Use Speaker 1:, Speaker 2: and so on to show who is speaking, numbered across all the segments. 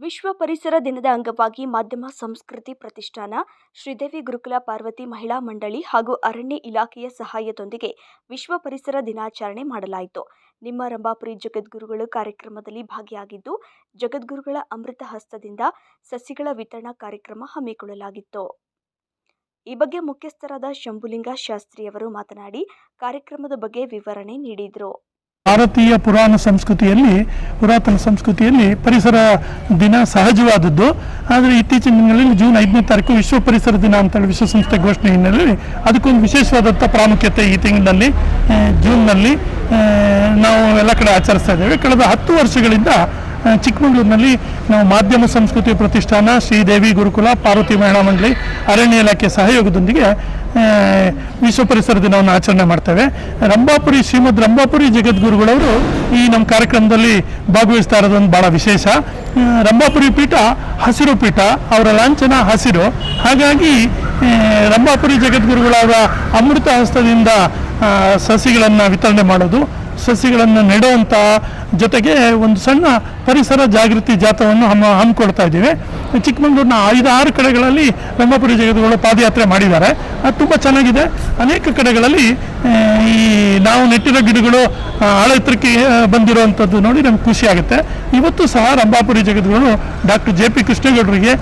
Speaker 1: ವಿಶ್ವ ಪರಿಸರ ದಿನದ ಅಂಗವಾಗಿ ಮಾಧ್ಯಮ ಸಂಸ್ಕೃತಿ ಪ್ರತಿಷ್ಠಾನ, ಶ್ರೀದೇವಿ ಗುರುಕುಲ ಪಾರ್ವತಿ ಮಹಿಳಾ ಮಂಡಳಿ ಹಾಗೂ ಅರಣ್ಯ ಇಲಾಖೆಯ ಸಹಾಯದೊಂದಿಗೆ ವಿಶ್ವ ಪರಿಸರ ದಿನಾಚರಣೆ ಮಾಡಲಾಯಿತು. ನಿಮ್ಮ ರಂಭಾಪುರಿ ಜಗದ್ಗುರುಗಳು ಕಾರ್ಯಕ್ರಮದಲ್ಲಿ ಭಾಗಿಯಾಗಿದ್ದು, ಜಗದ್ಗುರುಗಳ ಅಮೃತ ಹಸ್ತದಿಂದ ಸಸಿಗಳ ವಿತರಣಾ ಕಾರ್ಯಕ್ರಮ ಹಮ್ಮಿಕೊಳ್ಳಲಾಗಿತ್ತು. ಈ ಬಗ್ಗೆ ಮುಖ್ಯಸ್ಥರಾದ ಶಂಭುಲಿಂಗ ಶಾಸ್ತ್ರಿಯವರು ಮಾತನಾಡಿ, ಕಾರ್ಯಕ್ರಮದ ಬಗ್ಗೆ ವಿವರಣೆ ನೀಡಿದರು.
Speaker 2: ಭಾರತೀಯ ಪುರಾಣ ಸಂಸ್ಕೃತಿಯಲ್ಲಿ, ಪುರಾತನ ಸಂಸ್ಕೃತಿಯಲ್ಲಿ ಪರಿಸರ ದಿನ ಸಹಜವಾದದ್ದು. ಆದರೆ ಇತ್ತೀಚಿನ ದಿನಗಳಲ್ಲಿ ಜೂನ್ ಐದನೇ ತಾರೀಕು ವಿಶ್ವ ಪರಿಸರ ದಿನ ಅಂತೇಳಿ ವಿಶ್ವಸಂಸ್ಥೆ ಘೋಷಣೆ ಹಿನ್ನೆಲೆಯಲ್ಲಿ ಅದಕ್ಕೊಂದು ವಿಶೇಷವಾದಂಥ ಪ್ರಾಮುಖ್ಯತೆ ಈ ತಿಂಗಳಲ್ಲಿ ಜೂನ್ನಲ್ಲಿ ನಾವು ಎಲ್ಲ ಕಡೆ ಆಚರಿಸ್ತಾ ಇದ್ದೇವೆ. ಕಳೆದ ಹತ್ತು ವರ್ಷಗಳಿಂದ ಚಿಕ್ಕಮಗಳೂರಿನಲ್ಲಿ ನಾವು ಮಾಧ್ಯಮ ಸಂಸ್ಕೃತಿ ಪ್ರತಿಷ್ಠಾನ ಶ್ರೀದೇವಿ ಗುರುಕುಲ ಪಾರ್ವತಿ ಮಹಿಳಾ ಮಂಡಳಿ ಅರಣ್ಯ ಇಲಾಖೆ ಸಹಯೋಗದೊಂದಿಗೆ ವಿಶ್ವ ಪರಿಸರ ದಿನವನ್ನು ಆಚರಣೆ ಮಾಡ್ತೇವೆ. ರಂಭಾಪುರಿ, ಶ್ರೀಮದ್ ರಂಭಾಪುರಿ ಜಗದ್ಗುರುಗಳವರು ಈ ನಮ್ಮ ಕಾರ್ಯಕ್ರಮದಲ್ಲಿ ಭಾಗವಹಿಸ್ತಾ ಇರೋದೊಂದು ಭಾಳ ವಿಶೇಷ ರಂಭಾಪುರಿ ಪೀಠ ಹಸಿರು ಪೀಠ, ಅವರ ಲಾಂಛನ ಹಸಿರು. ಹಾಗಾಗಿ ರಂಭಾಪುರಿ ಜಗದ್ಗುರುಗಳವರ ಅಮೃತ ಹಸ್ತದಿಂದ ಸಸಿಗಳನ್ನು ವಿತರಣೆ ಮಾಡೋದು ಸಸಿಗಳನ್ನು ನೆಡುವಂಥ ಜೊತೆಗೆ ಒಂದು ಸಣ್ಣ ಪರಿಸರ ಜಾಗೃತಿ ಜಾಥವನ್ನು ಹಮ್ಮ ಹಮ್ಮಿಕೊಳ್ತಾ ಇದ್ದೀವಿ. ಚಿಕ್ಕಮಗಳೂರಿನ ಐದಾರು ಕಡೆಗಳಲ್ಲಿ ರಂಗಪುರಿ ಜಗದ್ಗುರು ಪಾದಯಾತ್ರೆ ಮಾಡಿದ್ದಾರೆ. ಅದು ತುಂಬ ಚೆನ್ನಾಗಿದೆ. ಅನೇಕ ಕಡೆಗಳಲ್ಲಿ ಈ ನಾವು ನೆಟ್ಟಿರೋ ಗಿಡಗಳು ಆ, ಆಳ ಎತ್ತರಕ್ಕೆ ಬಂದಿರುವಂಥದ್ದು ನೋಡಿ ನಮ್ಗೆ ಖುಷಿ ಆಗುತ್ತೆ. ಇವತ್ತು ಸಹ Rambhapuri Jagadguru doctor J P ಕೃಷ್ಣೇಗೌಡರಿಗೆ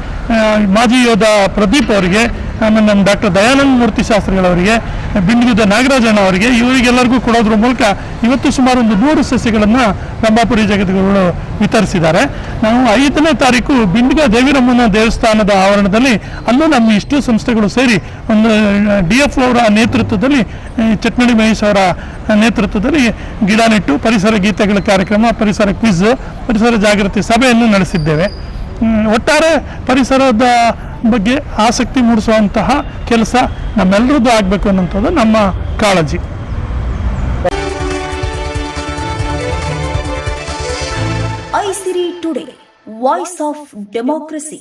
Speaker 2: ಮಾಜಿ ಯೋಧ ಪ್ರದೀಪ್ ಅವರಿಗೆ ಆಮೇಲೆ ನಮ್ಮ ಡಾಕ್ಟರ್ ದಯಾನಂದ ಮೂರ್ತಿ ಶಾಸ್ತ್ರಿಗಳವರಿಗೆ ಬಿಂಡಿಗುದ ನಾಗರಾಜಣ್ಣ ಅವರಿಗೆ, ಇವರಿಗೆಲ್ಲರಿಗೂ ಕೊಡೋದ್ರ ಮೂಲಕ ಇವತ್ತು ಸುಮಾರು ಒಂದು ನೂರು ಸಸ್ಯಗಳನ್ನು ರಂಭಾಪುರಿ ಜಗದ್ಗುರುಗಳು ವಿತರಿಸಿದ್ದಾರೆ. ನಾವು ಐದನೇ ತಾರೀಕು ಬಿಂಡಿಗ ದೇವಿರಮ್ಮನ ದೇವಸ್ಥಾನದ ಆವರಣದಲ್ಲಿ ಅಲ್ಲೂ ನಮ್ಮ ಇಷ್ಟು ಸಂಸ್ಥೆಗಳು ಸೇರಿ ಒಂದು ಡಿ ಎಫ್ ಅವರ ನೇತೃತ್ವದಲ್ಲಿ ಚಟ್ನಡಿ ಮಹೇಶ್ ಅವರ ನೇತೃತ್ವದಲ್ಲಿ ಗಿಡ ನೆಟ್ಟು, ಪರಿಸರ ಗೀತೆಗಳ ಕಾರ್ಯಕ್ರಮ, ಪರಿಸರ ಕ್ವಿಜ್, ಪರಿಸರ ಜಾಗೃತಿ ಸಭೆಯನ್ನು ನಡೆಸಿದ್ದೇವೆ. ಒಟ್ಟಾರೆ ಪರಿಸರದ ಬಗ್ಗೆ ಆಸಕ್ತಿ ಮೂಡಿಸುವಂತಹ ಕೆಲಸ ನಮ್ಮೆಲ್ಲರದ್ದು ಆಗಬೇಕು ಅನ್ನೋಂಥದ್ದು ನಮ್ಮ ಕಾಳಜಿ.
Speaker 3: Isiri today voice of democracy